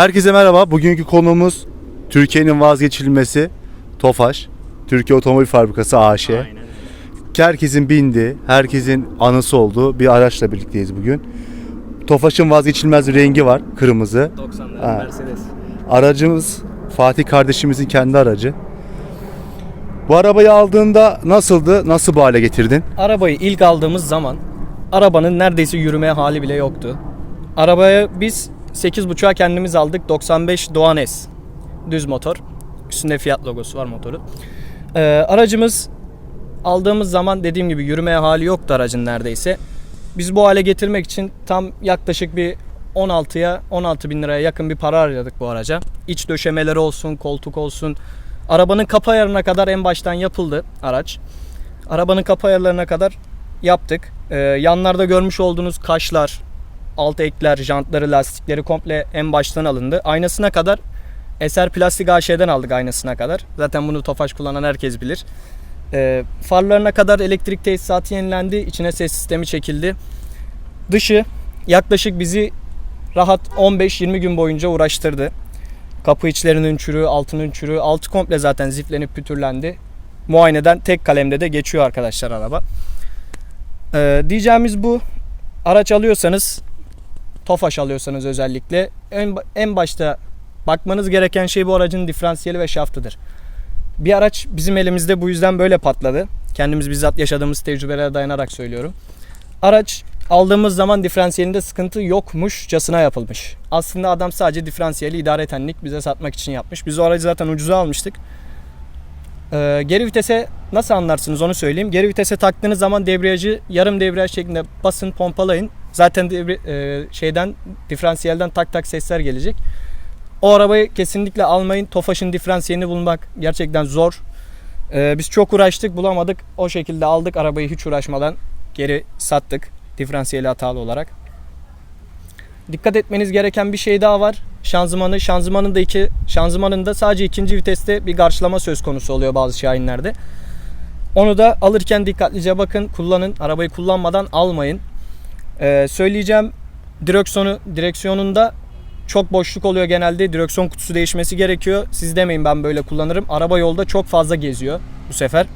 Herkese merhaba. Bugünkü konuğumuz Türkiye'nin vazgeçilmesi Tofaş. Türkiye Otomobil Fabrikası AŞ. Aynen. Herkesin bindi, herkesin anısı olduğu bir araçla birlikteyiz bugün. Tofaş'ın vazgeçilmez bir rengi var, kırmızı. 90'lar Ha. Mercedes. Aracımız Fatih kardeşimizin kendi aracı. Bu arabayı aldığında nasıldı? Nasıl bu hale getirdin? Arabayı ilk aldığımız zaman arabanın neredeyse yürümeye hali bile yoktu. Arabaya biz 8.5'a kendimiz aldık. 95 Doğan S. Düz motor. Üstünde Fiat logosu var motorun. Ee, aracımız aldığımız zaman dediğim gibi yürümeye hali yoktu aracın neredeyse. Biz bu hale getirmek için tam yaklaşık bir 16'ya 16 bin liraya yakın bir para harcadık bu araca. İç döşemeleri olsun, koltuk olsun. Arabanın kapı ayarına kadar en baştan yapıldı araç. Arabanın kapı ayarlarına kadar yaptık. Ee, yanlarda görmüş olduğunuz kaşlar, alt ekler, jantları, lastikleri komple en baştan alındı. Aynasına kadar Eser Plastik AŞ'den aldık aynasına kadar. Zaten bunu Tofaş kullanan herkes bilir. Ee, farlarına kadar elektrik tesisatı yenilendi. İçine ses sistemi çekildi. Dışı yaklaşık bizi rahat 15-20 gün boyunca uğraştırdı. Kapı içlerinin çürüğü, altının çürüğü, altı komple zaten ziflenip pütürlendi. Muayeneden tek kalemde de geçiyor arkadaşlar araba. Ee, diyeceğimiz bu. Araç alıyorsanız, Tofaş alıyorsanız özellikle en, en başta bakmanız gereken şey bu aracın diferansiyeli ve şaftıdır. Bir araç bizim elimizde bu yüzden böyle patladı. Kendimiz bizzat yaşadığımız tecrübelere dayanarak söylüyorum. Araç aldığımız zaman diferansiyelinde sıkıntı yokmuşçasına yapılmış. Aslında adam sadece diferansiyeli idaretenlik bize satmak için yapmış. Biz o aracı zaten ucuza almıştık. Ee, geri vitese nasıl anlarsınız onu söyleyeyim. Geri vitese taktığınız zaman debriyajı yarım debriyaj şeklinde basın pompalayın. Zaten devri- e, şeyden diferansiyelden tak tak sesler gelecek. O arabayı kesinlikle almayın. Tofaş'ın diferansiyelini bulmak gerçekten zor. Ee, biz çok uğraştık bulamadık. O şekilde aldık arabayı hiç uğraşmadan geri sattık. Diferansiyeli hatalı olarak. Dikkat etmeniz gereken bir şey daha var. Şanzımanı, şanzımanın da iki, şanzımanın da sadece ikinci viteste bir karşılama söz konusu oluyor bazı Şahinlerde. Onu da alırken dikkatlice bakın, kullanın. Arabayı kullanmadan almayın. Ee, söyleyeceğim direksiyonu direksiyonunda çok boşluk oluyor genelde. Direksiyon kutusu değişmesi gerekiyor. Siz demeyin ben böyle kullanırım. Araba yolda çok fazla geziyor bu sefer.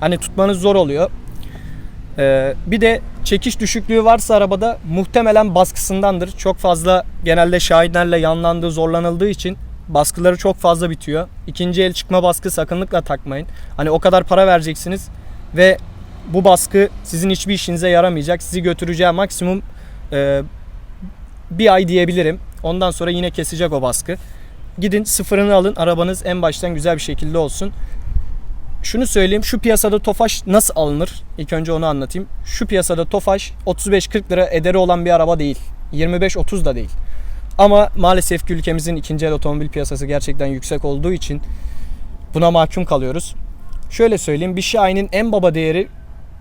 Hani tutmanız zor oluyor. Ee, bir de çekiş düşüklüğü varsa arabada muhtemelen baskısındandır. Çok fazla genelde şahinlerle yanlandığı, zorlanıldığı için baskıları çok fazla bitiyor. İkinci el çıkma baskı sakınlıkla takmayın. Hani o kadar para vereceksiniz ve bu baskı sizin hiçbir işinize yaramayacak. Sizi götüreceği maksimum e, bir ay diyebilirim. Ondan sonra yine kesecek o baskı. Gidin sıfırını alın. Arabanız en baştan güzel bir şekilde olsun. Şunu söyleyeyim. Şu piyasada Tofaş nasıl alınır? İlk önce onu anlatayım. Şu piyasada Tofaş 35-40 lira ederi olan bir araba değil. 25-30 da değil. Ama maalesef ki ülkemizin ikinci el otomobil piyasası gerçekten yüksek olduğu için buna mahkum kalıyoruz. Şöyle söyleyeyim. Bir Shine'in en baba değeri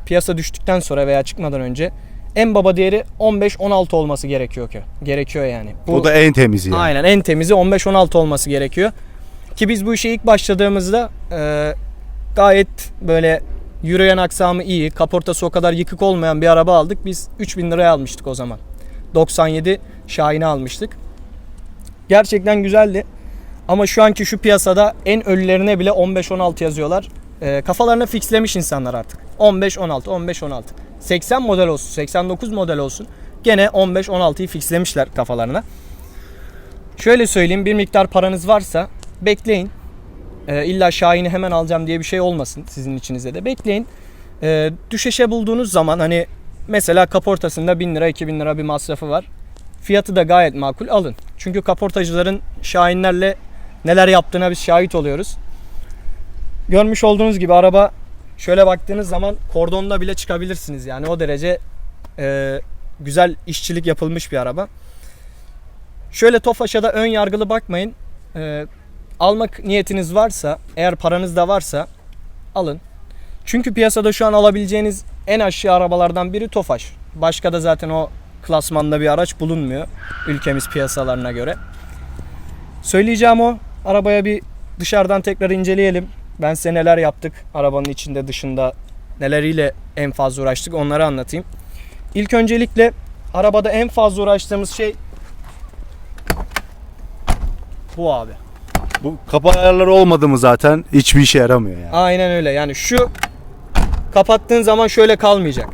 piyasa düştükten sonra veya çıkmadan önce en baba değeri 15-16 olması gerekiyor ki. Gerekiyor yani. Bu, da en temizi yani. Aynen en temizi 15-16 olması gerekiyor. Ki biz bu işe ilk başladığımızda e, gayet böyle yürüyen aksamı iyi, kaportası o kadar yıkık olmayan bir araba aldık. Biz 3000 liraya almıştık o zaman. 97 Şahin'i almıştık. Gerçekten güzeldi. Ama şu anki şu piyasada en ölülerine bile 15-16 yazıyorlar. E, kafalarına fixlemiş insanlar artık. 15-16, 15-16. 80 model olsun, 89 model olsun. Gene 15-16'yı fixlemişler kafalarına. Şöyle söyleyeyim bir miktar paranız varsa bekleyin. Ee, illa Şahin'i hemen alacağım diye bir şey olmasın sizin içinizde de. Bekleyin. Ee, düşeşe bulduğunuz zaman hani mesela kaportasında 1000 lira 2000 lira bir masrafı var. Fiyatı da gayet makul alın. Çünkü kaportacıların Şahinlerle neler yaptığına biz şahit oluyoruz. Görmüş olduğunuz gibi araba şöyle baktığınız zaman kordonda bile çıkabilirsiniz. Yani o derece e, güzel işçilik yapılmış bir araba. Şöyle Tofaş'a da ön yargılı bakmayın. Ee, almak niyetiniz varsa, eğer paranız da varsa alın. Çünkü piyasada şu an alabileceğiniz en aşağı arabalardan biri Tofaş. Başka da zaten o klasmanda bir araç bulunmuyor ülkemiz piyasalarına göre. Söyleyeceğim o. Arabaya bir dışarıdan tekrar inceleyelim. Ben size neler yaptık arabanın içinde dışında neleriyle en fazla uğraştık onları anlatayım. İlk öncelikle arabada en fazla uğraştığımız şey Bu abi. Bu kapı ayarları olmadı mı zaten hiçbir işe yaramıyor yani. Aynen öyle. Yani şu kapattığın zaman şöyle kalmayacak.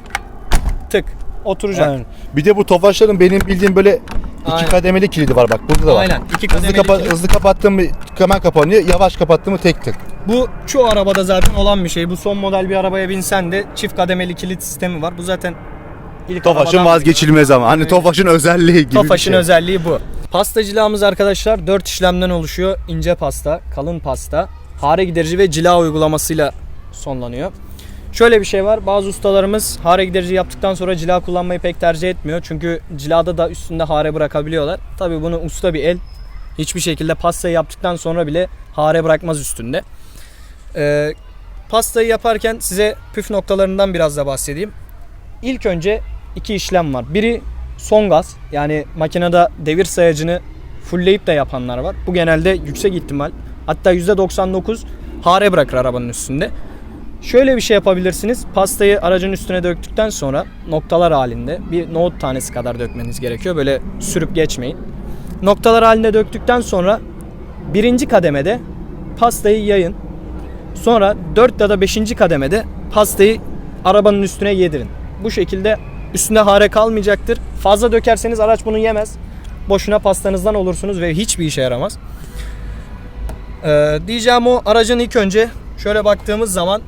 Tık oturacak. Aynen. Bir de bu tofaşların benim bildiğim böyle iki Aynen. kademeli kilidi var bak burada da var. Aynen. İki Hızlı, kademeli kapa- kilit. hızlı kapattım mı hemen kapanıyor. Yavaş kapattım mı tek tık. Bu çoğu arabada zaten olan bir şey. Bu son model bir arabaya binsen de çift kademeli kilit sistemi var. Bu zaten ilk Tofaş'ın arabadan- vazgeçilmez ama. Hani. Tofaş'ın özelliği gibi Tofaş'ın bir şey. özelliği bu. Pasta cilamız arkadaşlar 4 işlemden oluşuyor. İnce pasta, kalın pasta, hare giderici ve cila uygulamasıyla sonlanıyor. Şöyle bir şey var. Bazı ustalarımız hare giderici yaptıktan sonra cila kullanmayı pek tercih etmiyor. Çünkü cilada da üstünde hare bırakabiliyorlar. Tabi bunu usta bir el hiçbir şekilde pastayı yaptıktan sonra bile hare bırakmaz üstünde. Ee, pastayı yaparken size püf noktalarından biraz da bahsedeyim. İlk önce iki işlem var. Biri son gaz yani makinede devir sayacını fullleyip de yapanlar var. Bu genelde yüksek ihtimal. Hatta %99 hare bırakır arabanın üstünde. Şöyle bir şey yapabilirsiniz. Pastayı aracın üstüne döktükten sonra noktalar halinde bir nohut tanesi kadar dökmeniz gerekiyor. Böyle sürüp geçmeyin. Noktalar halinde döktükten sonra birinci kademede pastayı yayın. Sonra 4 ya da 5. kademede pastayı arabanın üstüne yedirin. Bu şekilde üstünde hare kalmayacaktır. Fazla dökerseniz araç bunu yemez. Boşuna pastanızdan olursunuz ve hiçbir işe yaramaz. Ee, diyeceğim o aracın ilk önce şöyle baktığımız zaman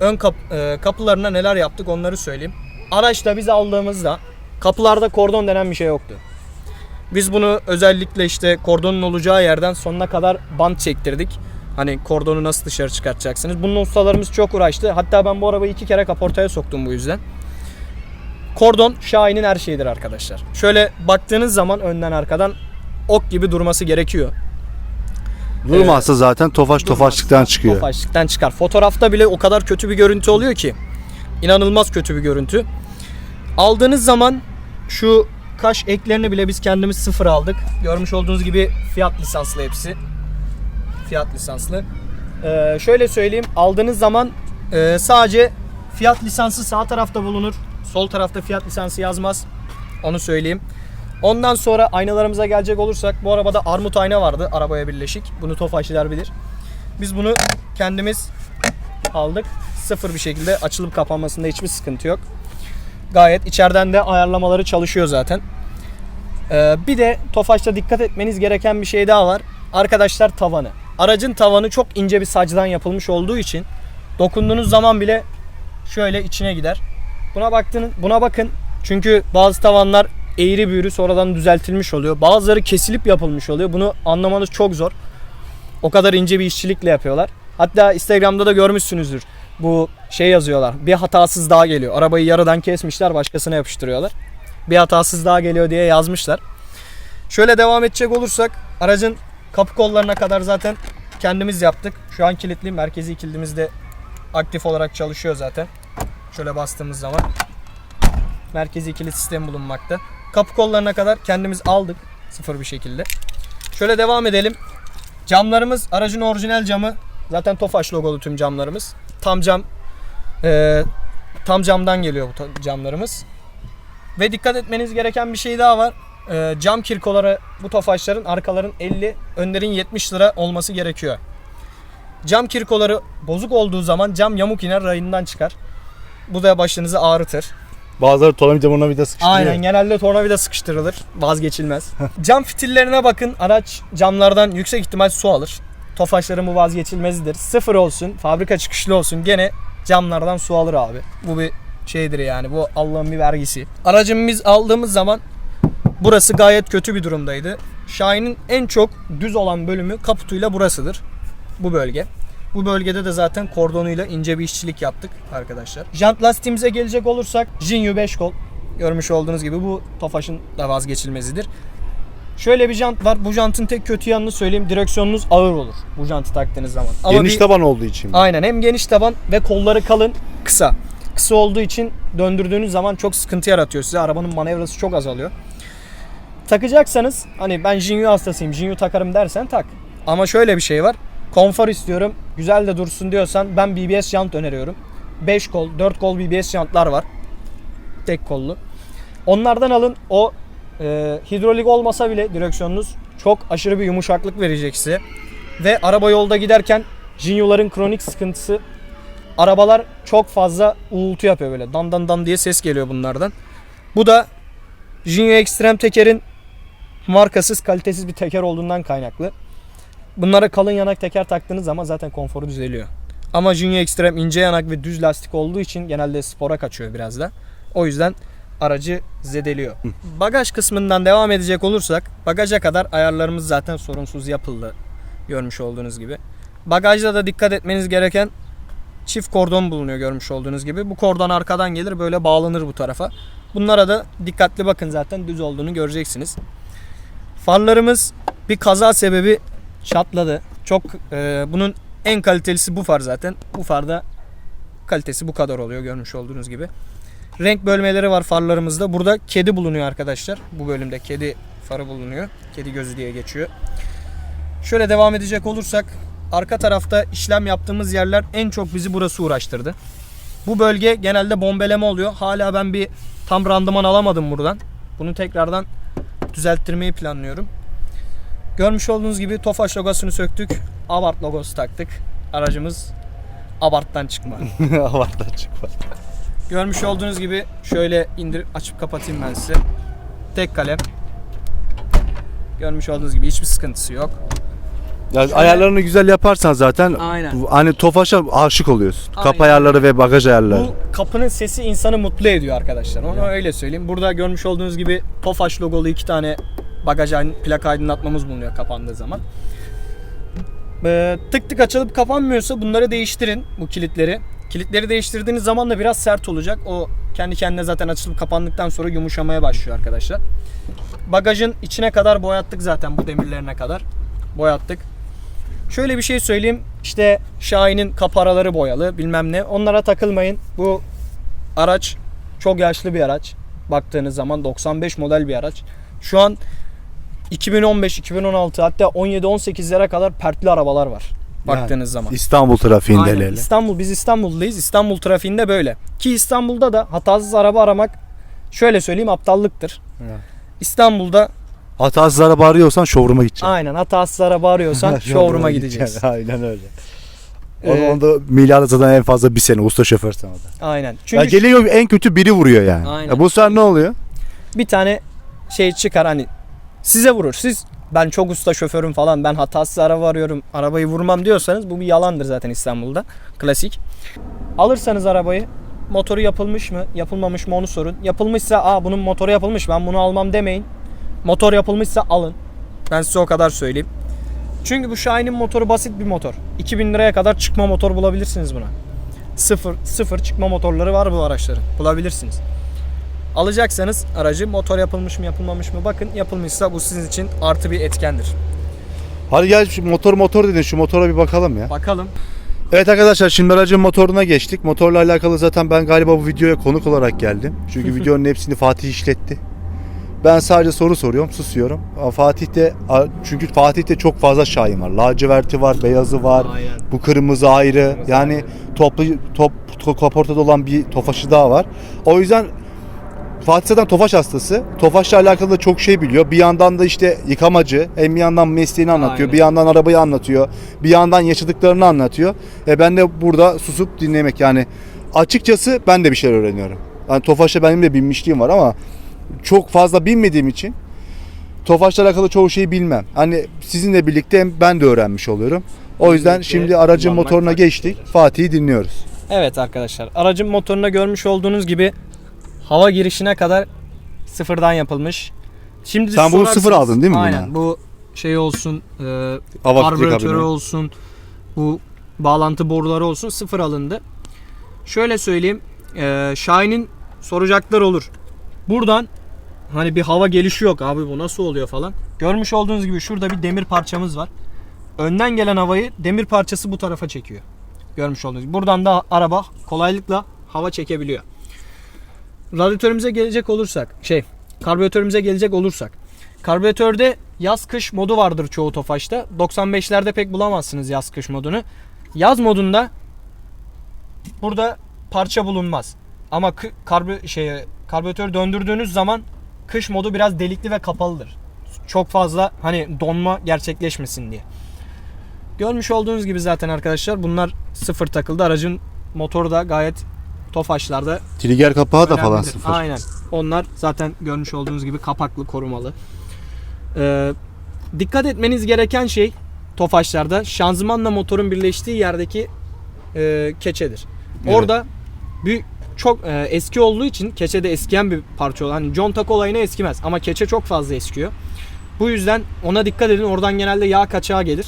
ön kap- e, kapılarına neler yaptık onları söyleyeyim. Araçta biz aldığımızda kapılarda kordon denen bir şey yoktu. Biz bunu özellikle işte kordonun olacağı yerden sonuna kadar bant çektirdik. Hani kordonu nasıl dışarı çıkartacaksınız? Bunun ustalarımız çok uğraştı. Hatta ben bu arabayı iki kere kaportaya soktum bu yüzden. Kordon Şahin'in her şeyidir arkadaşlar. Şöyle baktığınız zaman önden arkadan ok gibi durması gerekiyor. Durmazsa zaten Tofaş Tofaşlıktan çıkıyor. Tofaşlıktan çıkar. Fotoğrafta bile o kadar kötü bir görüntü oluyor ki. İnanılmaz kötü bir görüntü. Aldığınız zaman şu kaş eklerini bile biz kendimiz sıfır aldık. Görmüş olduğunuz gibi fiyat lisanslı hepsi. Fiyat lisanslı. Ee, şöyle söyleyeyim. Aldığınız zaman e, sadece fiyat lisansı sağ tarafta bulunur. Sol tarafta fiyat lisansı yazmaz. Onu söyleyeyim. Ondan sonra aynalarımıza gelecek olursak bu arabada armut ayna vardı arabaya birleşik. Bunu Tofaşçılar bilir. Biz bunu kendimiz aldık. Sıfır bir şekilde açılıp kapanmasında hiçbir sıkıntı yok. Gayet içeriden de ayarlamaları çalışıyor zaten. Ee, bir de Tofaş'ta dikkat etmeniz gereken bir şey daha var. Arkadaşlar tavanı. Aracın tavanı çok ince bir sacdan yapılmış olduğu için dokunduğunuz zaman bile şöyle içine gider. Buna baktın, buna bakın. Çünkü bazı tavanlar eğri büğrü sonradan düzeltilmiş oluyor. Bazıları kesilip yapılmış oluyor. Bunu anlamanız çok zor. O kadar ince bir işçilikle yapıyorlar. Hatta Instagram'da da görmüşsünüzdür. Bu şey yazıyorlar. Bir hatasız daha geliyor. Arabayı yarıdan kesmişler, başkasına yapıştırıyorlar. Bir hatasız daha geliyor diye yazmışlar. Şöyle devam edecek olursak aracın kapı kollarına kadar zaten kendimiz yaptık. Şu an kilitli. Merkezi kilidimiz de aktif olarak çalışıyor zaten. Şöyle bastığımız zaman merkezi kilit sistemi bulunmakta. Kapı kollarına kadar kendimiz aldık sıfır bir şekilde. Şöyle devam edelim. Camlarımız aracın orijinal camı. Zaten Tofaş logolu tüm camlarımız. Tam cam eee, tam camdan geliyor bu camlarımız. Ve dikkat etmeniz gereken bir şey daha var. Eee, cam kirkoları bu Tofaşların arkaların 50, önlerin 70 lira olması gerekiyor. Cam kirkoları bozuk olduğu zaman cam yamuk iner rayından çıkar. Bu da başınızı ağrıtır. Bazıları tornavida mornavida sıkıştırıyor. Aynen genelde tornavida sıkıştırılır. Vazgeçilmez. Cam fitillerine bakın. Araç camlardan yüksek ihtimal su alır. Tofaşların bu vazgeçilmezidir. Sıfır olsun, fabrika çıkışlı olsun gene camlardan su alır abi. Bu bir şeydir yani. Bu Allah'ın bir vergisi. Aracımı biz aldığımız zaman burası gayet kötü bir durumdaydı. Şahin'in en çok düz olan bölümü kaputuyla burasıdır. Bu bölge. Bu bölgede de zaten kordonuyla ince bir işçilik yaptık arkadaşlar. Jant lastiğimize gelecek olursak Jinyu 5 kol. Görmüş olduğunuz gibi bu Tofaş'ın da vazgeçilmezidir. Şöyle bir jant var. Bu jantın tek kötü yanını söyleyeyim. Direksiyonunuz ağır olur bu jantı taktığınız zaman. Ama Geniş bir- taban olduğu için. Aynen hem geniş taban ve kolları kalın, kısa. Kısa olduğu için döndürdüğünüz zaman çok sıkıntı yaratıyor size. Arabanın manevrası çok azalıyor. Takacaksanız hani ben Jinyu hastasıyım, Jinyu takarım dersen tak. Ama şöyle bir şey var. Konfor istiyorum, güzel de dursun diyorsan ben BBS jant öneriyorum. 5 kol, 4 kol BBS jantlar var. Tek kollu. Onlardan alın. O e, hidrolik olmasa bile direksiyonunuz çok aşırı bir yumuşaklık verecek size. Ve araba yolda giderken Jinyo'ların kronik sıkıntısı arabalar çok fazla uğultu yapıyor böyle. Dan dan dan diye ses geliyor bunlardan. Bu da Jinyo Extreme tekerin markasız, kalitesiz bir teker olduğundan kaynaklı. Bunlara kalın yanak teker taktığınız zaman zaten konforu düzeliyor. Ama Junior Extreme ince yanak ve düz lastik olduğu için genelde spora kaçıyor biraz da. O yüzden aracı zedeliyor. Bagaj kısmından devam edecek olursak bagaja kadar ayarlarımız zaten sorunsuz yapıldı. Görmüş olduğunuz gibi. Bagajda da dikkat etmeniz gereken çift kordon bulunuyor görmüş olduğunuz gibi. Bu kordon arkadan gelir böyle bağlanır bu tarafa. Bunlara da dikkatli bakın zaten düz olduğunu göreceksiniz. Farlarımız bir kaza sebebi çatladı. Çok e, bunun en kalitelisi bu far zaten. Bu farda kalitesi bu kadar oluyor görmüş olduğunuz gibi. Renk bölmeleri var farlarımızda. Burada kedi bulunuyor arkadaşlar. Bu bölümde kedi farı bulunuyor. Kedi gözü diye geçiyor. Şöyle devam edecek olursak arka tarafta işlem yaptığımız yerler en çok bizi burası uğraştırdı. Bu bölge genelde bombeleme oluyor. Hala ben bir tam randıman alamadım buradan. Bunu tekrardan düzelttirmeyi planlıyorum. Görmüş olduğunuz gibi Tofaş logosunu söktük. Abart logosu taktık. Aracımız Abart'tan çıkma. Avardan çıkma. Görmüş olduğunuz gibi şöyle indir açıp kapatayım ben size. Tek kalem. Görmüş olduğunuz gibi hiçbir sıkıntısı yok. Yani ayarlarını güzel yaparsan zaten Aynen. hani Tofaş'a aşık oluyorsun. Aynen. Kapı ayarları ve bagaj ayarları. Bu kapının sesi insanı mutlu ediyor arkadaşlar. Onu öyle söyleyeyim. Burada görmüş olduğunuz gibi Tofaş logolu iki tane bagaj plaka aydınlatmamız bulunuyor kapandığı zaman. Ee, tık tık açılıp kapanmıyorsa bunları değiştirin bu kilitleri. Kilitleri değiştirdiğiniz zaman da biraz sert olacak. O kendi kendine zaten açılıp kapandıktan sonra yumuşamaya başlıyor arkadaşlar. Bagajın içine kadar boyattık zaten bu demirlerine kadar. Boyattık. Şöyle bir şey söyleyeyim. İşte Şahin'in kapı araları boyalı bilmem ne. Onlara takılmayın. Bu araç çok yaşlı bir araç. Baktığınız zaman 95 model bir araç. Şu an 2015, 2016 hatta 17-18'lere kadar pertli arabalar var. Baktığınız zaman. İstanbul trafiğinde Aynen. İstanbul biz İstanbul'dayız. İstanbul trafiğinde böyle. Ki İstanbul'da da hatasız araba aramak şöyle söyleyeyim aptallıktır. Evet. İstanbul'da Hatasız araba arıyorsan showroom'a gideceksin. aynen hatasız araba arıyorsan showroom'a gideceğiz. Aynen öyle. Ee, Onu onda milyarda zaten en fazla bir sene usta şoförsün orada. Aynen. Ya Çünkü geliyor en kötü biri vuruyor yani. Aynen. Ya bu sefer ne oluyor? bir tane şey çıkar hani size vurur. Siz ben çok usta şoförüm falan ben hatasız araba arıyorum arabayı vurmam diyorsanız bu bir yalandır zaten İstanbul'da. Klasik. Alırsanız arabayı motoru yapılmış mı yapılmamış mı onu sorun. Yapılmışsa aa bunun motoru yapılmış ben bunu almam demeyin. Motor yapılmışsa alın. Ben size o kadar söyleyeyim. Çünkü bu Shine'in motoru basit bir motor. 2000 liraya kadar çıkma motor bulabilirsiniz buna. Sıfır, sıfır çıkma motorları var bu araçların. Bulabilirsiniz. Alacaksanız aracı motor yapılmış mı yapılmamış mı bakın yapılmışsa bu sizin için artı bir etkendir. Hadi gel şu motor motor dedin şu motora bir bakalım ya. Bakalım. Evet arkadaşlar şimdi aracın motoruna geçtik. Motorla alakalı zaten ben galiba bu videoya konuk olarak geldim. Çünkü videonun hepsini Fatih işletti. Ben sadece soru soruyorum, susuyorum. Ama Fatih de çünkü Fatih'te çok fazla şahin var. Laciverti var, beyazı var. Aynen. Bu kırmızı ayrı. Kırmızı yani ayrı. toplu top, top kaportada olan bir tofaşı daha var. O yüzden Fatih zaten Tofaş hastası. Tofaş'la alakalı da çok şey biliyor. Bir yandan da işte yıkamacı. Hem bir yandan mesleğini anlatıyor. Aynen. Bir yandan arabayı anlatıyor. Bir yandan yaşadıklarını anlatıyor. E ben de burada susup dinlemek yani. Açıkçası ben de bir şeyler öğreniyorum. Yani Tofaş'la benim de binmişliğim var ama çok fazla bilmediğim için Tofaş'la alakalı çoğu şeyi bilmem. Hani sizinle birlikte ben de öğrenmiş oluyorum. O yüzden şimdi aracın motoruna geçtik. Fatih'i dinliyoruz. Evet arkadaşlar aracın motorunda görmüş olduğunuz gibi hava girişine kadar sıfırdan yapılmış. Şimdi Sen bunu sıfır aldın değil mi Aynen buna? bu şey olsun e, karbüratörü olsun bu bağlantı boruları olsun sıfır alındı. Şöyle söyleyeyim e, Shine'in soracaklar olur. Buradan hani bir hava gelişi yok abi bu nasıl oluyor falan. Görmüş olduğunuz gibi şurada bir demir parçamız var. Önden gelen havayı demir parçası bu tarafa çekiyor. Görmüş olduğunuz gibi. Buradan da araba kolaylıkla hava çekebiliyor. Radyatörümüze gelecek olursak, şey, karbüratörümüze gelecek olursak. Karbüratörde yaz kış modu vardır çoğu Tofaş'ta. 95'lerde pek bulamazsınız yaz kış modunu. Yaz modunda burada parça bulunmaz. Ama karbü şey karbüratör döndürdüğünüz zaman kış modu biraz delikli ve kapalıdır. Çok fazla hani donma gerçekleşmesin diye. Görmüş olduğunuz gibi zaten arkadaşlar bunlar sıfır takıldı. Aracın motoru da gayet tofaşlarda Trigger kapağı da falan sıfır. Aynen. Onlar zaten görmüş olduğunuz gibi kapaklı korumalı. Ee, dikkat etmeniz gereken şey Tofaşlarda şanzımanla motorun birleştiği yerdeki e, keçedir. Evet. Orada bir çok e, eski olduğu için keçe de eskiyen bir parça hani contak olayına eskimez ama keçe çok fazla eskiyor. Bu yüzden ona dikkat edin. Oradan genelde yağ kaçağı gelir.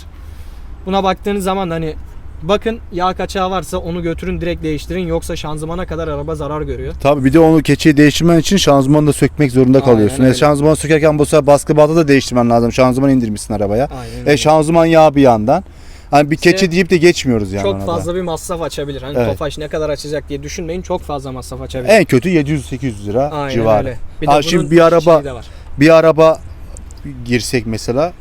Buna baktığınız zaman hani bakın yağ kaçağı varsa onu götürün direkt değiştirin yoksa şanzımana kadar araba zarar görüyor. Tabii bir de onu keçeyi değiştirmen için şanzımanı da sökmek zorunda Aynen kalıyorsun. öyle. E, şanzımanı sökerken bu sefer baskı bağda da değiştirmen lazım. Şanzıman indirmişsin arabaya. Aynen E şanzıman yağı bir yandan. Hani bir keçi İşte deyip de geçmiyoruz yani çok ona da. fazla bir masraf açabilir. Hani Evet. Tofaş ne kadar açacak diye düşünmeyin. Çok fazla masraf açabilir. En kötü 700-800 lira Aynen civarı. öyle. Bir de Ha, bunun şimdi bir araba- şeyi de var. Bir araba girsek mesela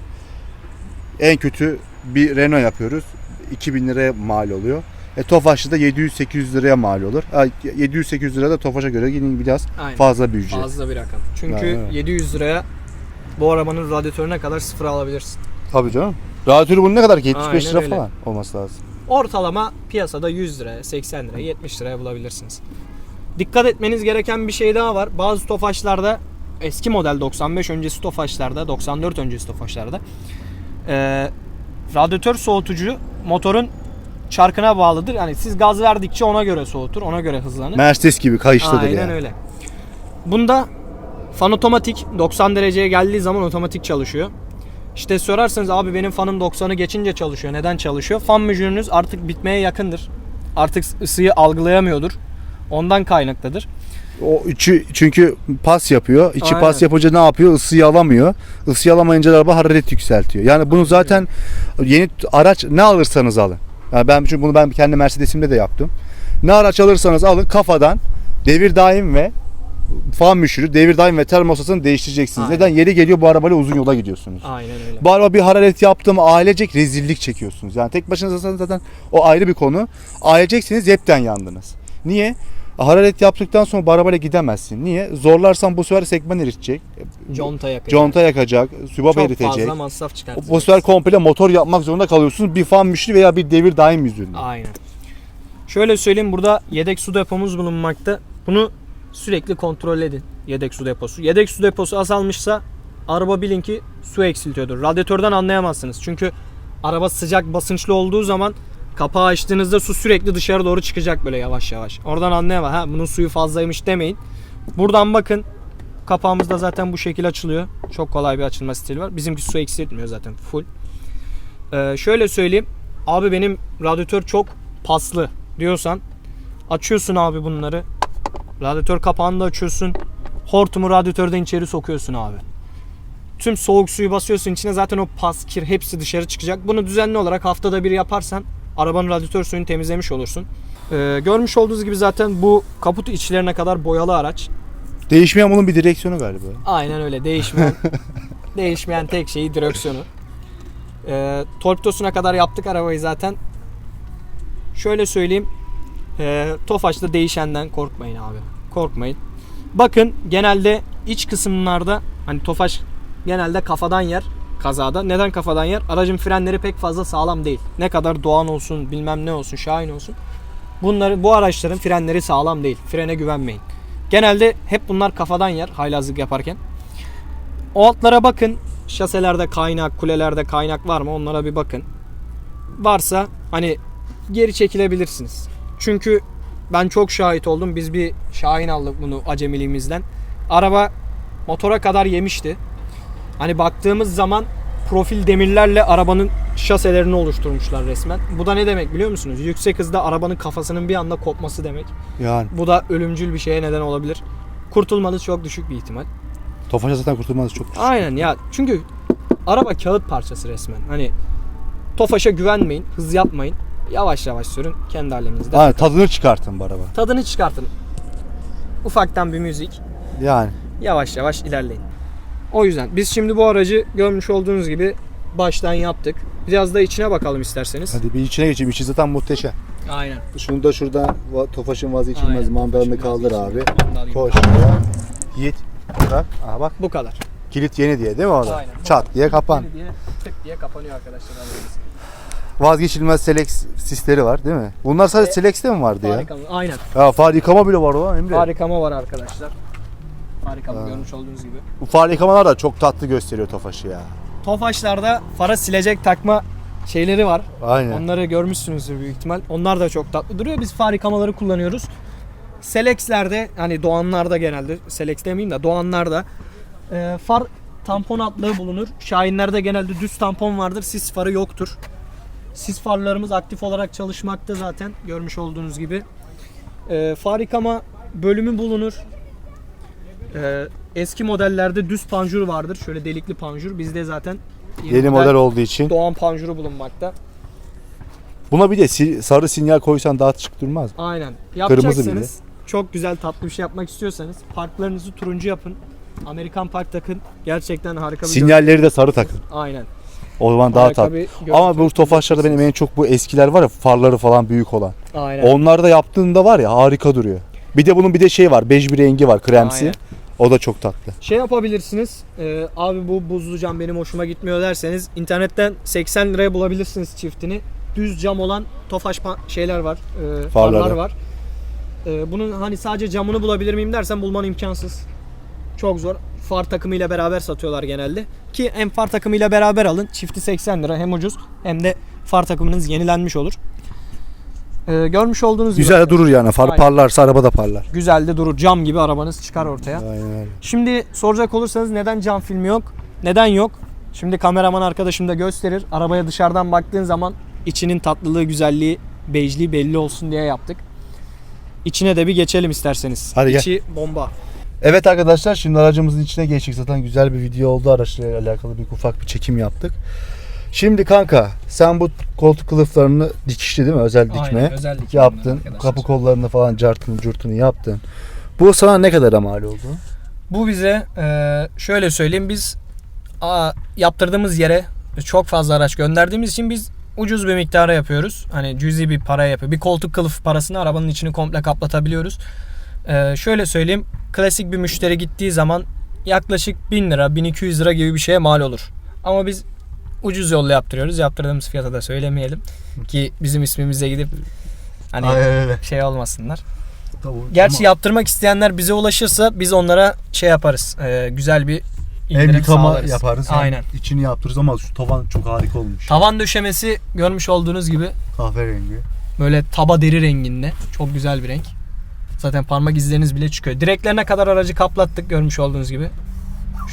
en kötü bir Renault yapıyoruz. 2000 liraya mal oluyor. E Tofaş'ta da 700-800 liraya mal olur. Ha, 700-800 lira da Tofaş'a göre yine biraz Aynen. fazla bir ücret. Fazla bir rakam. Çünkü evet. 700 liraya bu arabanın radyatörüne kadar sıfır alabilirsin. Tabii canım. Radyatörü bunun ne kadar ki? 75 Aynen lira öyle. falan olması lazım. Ortalama piyasada 100 liraya, 80 liraya, 70 liraya bulabilirsiniz. Dikkat etmeniz gereken bir şey daha var. Bazı tofaşlarda eski model 95 öncesi tofaşlarda, 94 öncesi tofaşlarda eee radyatör soğutucu motorun çarkına bağlıdır. Yani siz gaz verdikçe ona göre soğutur, ona göre hızlanır. Mercedes gibi kayıştadır Aynen yani. öyle. Bunda fan otomatik 90 dereceye geldiği zaman otomatik çalışıyor. İşte sorarsanız abi benim fanım 90'ı geçince çalışıyor. Neden çalışıyor? Fan mücünüz artık bitmeye yakındır. Artık ısıyı algılayamıyordur. Ondan kaynaklıdır. O içi çünkü pas yapıyor. İçi Aynen. pas yapınca ne yapıyor? Isıyı alamıyor. Isıyı alamayınca araba hararet yükseltiyor. Yani bunu zaten yeni araç ne alırsanız alın. Yani ben çünkü bunu ben kendi Mercedes'imde de yaptım. Ne araç alırsanız alın kafadan devir daim ve fan müşürü, devir daim ve termostatını değiştireceksiniz. Aynen. Neden? Yeri geliyor bu arabayla uzun yola gidiyorsunuz. Aynen öyle. Bu araba bir hararet yaptı mı ailecek rezillik çekiyorsunuz. Yani tek başınıza zaten, zaten o ayrı bir konu. Aileceksiniz hepten yandınız. Niye? Hararet yaptıktan sonra bu arabayla gidemezsin. Niye? Zorlarsan bu sefer sekman eritecek. Conta yakacak. Conta yakacak, sübap Çok eritecek. fazla masraf çıkartacak. Bu sefer komple motor yapmak zorunda kalıyorsunuz. Bir fan müşteri veya bir devir daim yüzünden. Aynen. Şöyle söyleyeyim burada yedek su depomuz bulunmakta. Bunu sürekli kontrol edin. Yedek su deposu. Yedek su deposu azalmışsa araba bilin ki su eksiltiyordur. Radyatörden anlayamazsınız. Çünkü araba sıcak basınçlı olduğu zaman kapağı açtığınızda su sürekli dışarı doğru çıkacak böyle yavaş yavaş. Oradan anlayamaz. Ha bunun suyu fazlaymış demeyin. Buradan bakın. Kapağımız da zaten bu şekil açılıyor. Çok kolay bir açılma stili var. Bizimki su eksiltmiyor zaten full. Ee, şöyle söyleyeyim. Abi benim radyatör çok paslı diyorsan açıyorsun abi bunları. Radyatör kapağını da açıyorsun. Hortumu radyatörden içeri sokuyorsun abi. Tüm soğuk suyu basıyorsun içine zaten o pas, kir hepsi dışarı çıkacak. Bunu düzenli olarak haftada bir yaparsan arabanın radyatör suyunu temizlemiş olursun. Ee, görmüş olduğunuz gibi zaten bu kaput içlerine kadar boyalı araç. Değişmeyen bunun bir direksiyonu galiba. Aynen öyle değişmeyen değişmeyen tek şeyi direksiyonu. Ee, torpidosuna kadar yaptık arabayı zaten. Şöyle söyleyeyim. Ee, Tofaş'ta değişenden korkmayın abi. Korkmayın. Bakın genelde iç kısımlarda hani Tofaş genelde kafadan yer kazada. Neden kafadan yer? Aracın frenleri pek fazla sağlam değil. Ne kadar Doğan olsun, bilmem ne olsun, Şahin olsun. Bunları bu araçların frenleri sağlam değil. Frene güvenmeyin. Genelde hep bunlar kafadan yer haylazlık yaparken. O altlara bakın. Şaselerde kaynak, kulelerde kaynak var mı? Onlara bir bakın. Varsa hani geri çekilebilirsiniz. Çünkü ben çok şahit oldum. Biz bir Şahin aldık bunu acemiliğimizden. Araba motora kadar yemişti. Hani baktığımız zaman profil demirlerle arabanın şaselerini oluşturmuşlar resmen. Bu da ne demek biliyor musunuz? Yüksek hızda arabanın kafasının bir anda kopması demek. Yani Bu da ölümcül bir şeye neden olabilir. Kurtulmanız çok düşük bir ihtimal. Tofaş'a zaten kurtulmanız çok Aynen ya çünkü araba kağıt parçası resmen. Hani Tofaş'a güvenmeyin, hız yapmayın. Yavaş yavaş sürün kendi halinizde. Aynen, tadını çıkartın bu araba. Tadını çıkartın. Ufaktan bir müzik, Yani yavaş yavaş ilerleyin. O yüzden biz şimdi bu aracı görmüş olduğunuz gibi baştan yaptık. Biraz da içine bakalım isterseniz. hadi bir içine geçeyim. İçi zaten muhteşem. Aynen. Şunu da şuradan va- Tofaş'ın vazgeçilmez Aynen, mandalını Tofaş'ın kaldır abi. vazgeçilmez. Koş. Yiğit. Bak. Aha bak. Bu kadar. Kilit yeni diye değil mi orada? Aynen. Çat diye kapan. Yeni diye tık diye kapanıyor arkadaşlar. Vazgeçilmez Selex sisleri var değil mi? Bunlar sadece E, Selex'te mi vardı ya? Harika? Aynen. Ya far yıkama bile var lan Emre. Harikama var arkadaşlar. Harikama görmüş olduğunuz gibi. Bu far yıkamalar da çok tatlı gösteriyor Tofaş'ı ya. Tofaşlarda fara silecek takma şeyleri var. Aynen. Onları görmüşsünüzdür büyük ihtimal. Onlar da çok tatlı duruyor. Biz far yıkamaları kullanıyoruz. Selex'lerde hani Doğanlar'da genelde Selex demeyeyim de Doğanlar'da e, far tampon altlığı bulunur. Şahinlerde genelde düz tampon vardır. Sis farı yoktur. Sis farlarımız aktif olarak çalışmakta zaten görmüş olduğunuz gibi. E, far yıkama bölümü bulunur. E, eski modellerde düz panjur vardır. Şöyle delikli panjur. Bizde zaten Yeni model olduğu için. Doğan panjuru bulunmakta. Buna bir de si- sarı sinyal koysan daha şık durmaz mı? Aynen. Kırmızı Yapacaksanız çok güzel tatlı bir şey yapmak istiyorsanız parklarınızı turuncu yapın. Amerikan park takın. Gerçekten harika bir Sinyalleri de sarı takın. Aynen. O zaman daha Harika tatlı. bir Ama bu Tofaşlarda benim en çok bu eskiler var ya farları falan büyük olan. Aynen. Onlar da yaptığında var ya harika duruyor. Bir de bunun bir de şey var. Bej bir rengi var kremsi. Aynen. O da çok tatlı. Şey yapabilirsiniz. e, abi bu buzlu cam benim hoşuma gitmiyor derseniz internetten 80 liraya bulabilirsiniz çiftini. Düz cam olan Tofaş şeyler var. e, Farları. farlar var. E, bunun hani sadece camını bulabilir miyim dersen bulman imkansız. Çok zor. Far takımıyla beraber satıyorlar genelde. Ki hem far takımıyla beraber alın. Çifti 80 lira hem ucuz hem de far takımınız yenilenmiş olur. E, görmüş olduğunuz gibi Güzel durur yani. Far Aynen. parlarsa araba da parlar. güzel de durur. Cam gibi arabanız çıkar ortaya. Aynen. Şimdi soracak olursanız neden cam filmi yok? Neden yok? Şimdi kameraman arkadaşım da gösterir. Arabaya dışarıdan baktığın zaman içinin tatlılığı, güzelliği, bejliği belli olsun diye yaptık. İçine de bir geçelim isterseniz. Hadi gel. İçi bomba. Evet arkadaşlar şimdi aracımızın içine geçtik. Zaten güzel bir video oldu. Araçla alakalı bir ufak bir çekim yaptık. Şimdi kanka sen bu koltuk kılıflarını dikişli değil mi? Özel dikme. Aynen, özel dikme yaptın. arkadaşlar. Kapı kollarını falan cartını curtunu yaptın. Bu sana ne kadar mal oldu? Bu bize e, şöyle söyleyeyim biz a, yaptırdığımız yere çok fazla araç gönderdiğimiz için biz ucuz bir miktara yapıyoruz. Hani cüzi bir para yapıyor. Bir koltuk kılıf parasını arabanın içini komple kaplatabiliyoruz. E, şöyle söyleyeyim klasik bir müşteri gittiği zaman yaklaşık 1000 lira 1200 lira gibi bir şeye mal olur. Ama biz ucuz yolla yaptırıyoruz. Yaptırdığımız fiyata da söylemeyelim ki bizim ismimize gidip hani öyle. şey olmasınlar. Gerçi yaptırmak isteyenler bize ulaşırsa biz onlara şey yaparız. e, güzel bir hem indirim yıkama sağlarız. yaparız hem Aynen. içini yaptırırız ama şu tavan çok harika olmuş. Tavan döşemesi görmüş olduğunuz gibi Kahverengi. böyle taba deri renginde. Çok güzel bir renk. Zaten parmak izleriniz bile çıkıyor. Direklerine kadar aracı kaplattık görmüş olduğunuz gibi.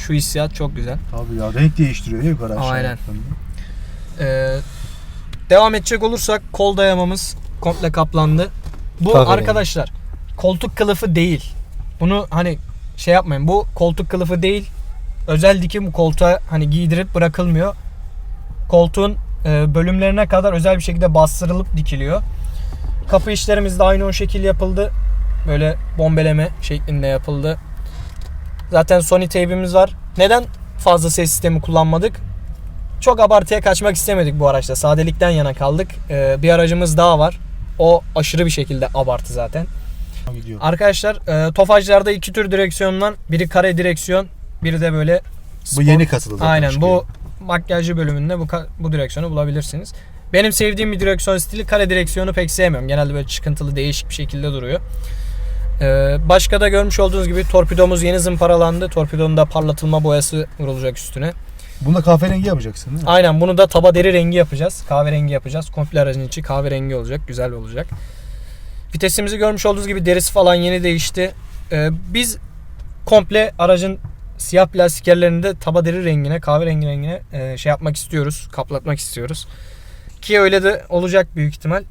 Şu hissiyat çok güzel. Tabii ya renk değiştiriyor değil mi yukarı aşağı Aynen. yaptığında? Ee, devam edecek olursak kol dayamamız komple kaplandı. Bu Kahverengi. arkadaşlar koltuk kılıfı değil. Bunu hani şey yapmayın. Bu koltuk kılıfı değil. Özel dikim koltuğa hani giydirip bırakılmıyor. Koltuğun e, bölümlerine kadar özel bir şekilde bastırılıp dikiliyor. Kapı işlerimiz de aynı o şekil yapıldı. Böyle bombeleme şeklinde yapıldı. Zaten Sony teybimiz var. Neden fazla ses sistemi kullanmadık? çok abartıya kaçmak istemedik bu araçta. Sadelikten yana kaldık. Ee, bir aracımız daha var. O aşırı bir şekilde abartı zaten. Gidiyor. Arkadaşlar e, Tofaşlarda iki tür direksiyon var. Biri kare direksiyon, biri de böyle Bu spor. yeni kasılı zaten. Aynen bu makyajcı bölümünde bu bu direksiyonu bulabilirsiniz. Benim sevdiğim bir direksiyon stili kare direksiyonu pek sevmiyorum. Genelde böyle çıkıntılı değişik bir şekilde duruyor. Ee, başka da görmüş olduğunuz gibi torpidomuz yeni zımparalandı. Torpidonun da parlatılma boyası vurulacak üstüne. Bunda kahverengi yapacaksın değil mi? Aynen bunu da taba deri rengi yapacağız. Kahverengi yapacağız. Komple aracın içi kahverengi olacak. Güzel olacak. Vitesimizi görmüş olduğunuz gibi derisi falan yeni değişti. Ee, biz komple aracın siyah plastik yerlerini de taba deri rengine, kahverengi rengine e, şey yapmak istiyoruz. Kaplatmak istiyoruz. Ki öyle de olacak büyük ihtimal.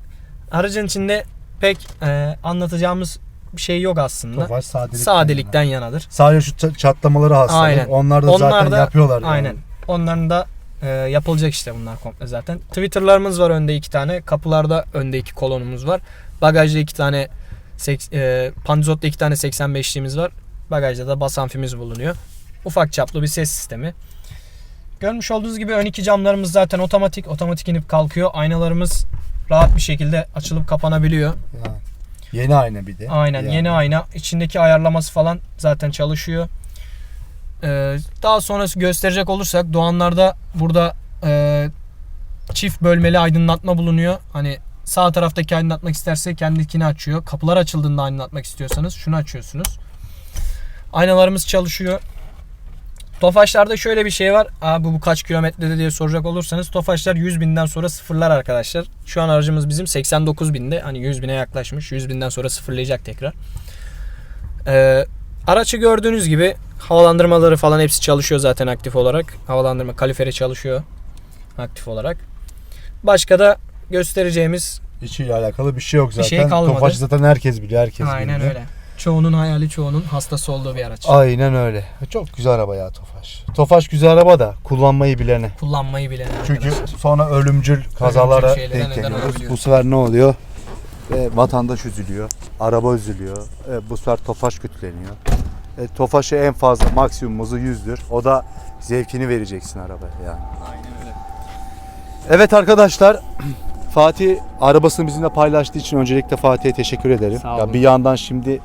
Aracın içinde pek e, anlatacağımız bir şey yok aslında. Tofaş sadelikten. Sadelikten yana. yanadır. Sadece şu ça- çatlamaları hastalık. Aynen. Onlar da Onlar zaten da- yapıyorlar. yani. Aynen. Onların da e, yapılacak işte bunlar komple zaten. Twitter'larımız var önde iki tane. Kapılarda önde iki kolonumuz var. Bagajda iki tane seks, e, Panzot'ta iki tane 85'liğimiz var. Bagajda da bas amfimiz bulunuyor. Ufak çaplı bir ses sistemi. Görmüş olduğunuz gibi ön iki camlarımız zaten otomatik. Otomatik inip kalkıyor. Aynalarımız rahat bir şekilde açılıp kapanabiliyor. Ya. Yeni ayna bir de. Aynen Yani. yeni ayna. İçindeki ayarlaması falan zaten çalışıyor. Ee, daha sonrası gösterecek olursak Doğanlar'da burada e, çift bölmeli aydınlatma bulunuyor. Hani sağ taraftaki aydınlatmak isterse kendikini açıyor. Kapılar açıldığında aydınlatmak istiyorsanız şunu açıyorsunuz. Aynalarımız çalışıyor. Tofaşlarda şöyle bir şey var. Abi bu kaç kilometrede diye soracak olursanız Tofaşlar 100 binden sonra sıfırlar arkadaşlar. Şu an aracımız bizim 89 binde. Hani 100 bine yaklaşmış. 100 binden sonra sıfırlayacak tekrar. Ee, araçı gördüğünüz gibi havalandırmaları falan hepsi çalışıyor zaten aktif olarak. Havalandırma kaliferi çalışıyor aktif olarak. Başka da göstereceğimiz İçiyle alakalı bir şey yok Bir zaten. şey kalmadı. Tofaş zaten herkes biliyor. Herkes aynen biliyor. öyle. Çoğunun hayali çoğunun hastası olduğu bir araç. Aynen öyle. Çok güzel araba ya Tofaş. Tofaş güzel araba da kullanmayı bilene. Kullanmayı bilen Çünkü arkadaşlar. sonra ölümcül kazalara şeylere denk geliyoruz. Bu sefer ne oluyor? E, vatandaş üzülüyor. Araba üzülüyor. E, bu sefer Tofaş kötüleniyor. E, Tofaş'a en fazla maksimumumuzu 100'dür. O da zevkini vereceksin arabaya yani. Aynen öyle. Evet arkadaşlar Fatih arabasını bizimle paylaştığı için öncelikle Fatih'e teşekkür ederim. Sağ Ya olun. bir yandan şimdi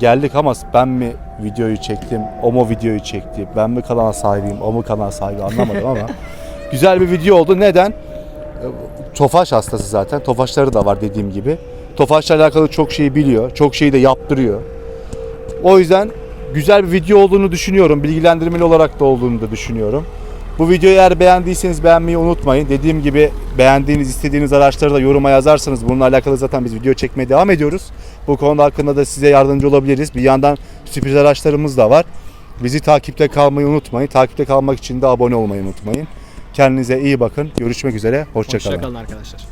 geldik ama ben mi videoyu çektim, o mu videoyu çekti, ben mi kanal sahibiyim, o mu kanal sahibi anlamadım ama güzel bir video oldu. Neden? E, Tofaş hastası zaten. Tofaşları da var dediğim gibi. Tofaşla alakalı çok şeyi biliyor. Çok şeyi de yaptırıyor. O yüzden güzel bir video olduğunu düşünüyorum. Bilgilendirmeli olarak da olduğunu da düşünüyorum. Bu videoyu eğer beğendiyseniz beğenmeyi unutmayın. Dediğim gibi beğendiğiniz, istediğiniz araçları da yoruma yazarsanız bununla alakalı zaten biz video çekmeye devam ediyoruz. Bu konuda hakkında da size yardımcı olabiliriz. Bir yandan sürpriz araçlarımız da var. Bizi takipte kalmayı unutmayın. Takipte kalmak için de abone olmayı unutmayın. Kendinize iyi bakın. Görüşmek üzere. Hoşçakalın. Hoşçakalın arkadaşlar.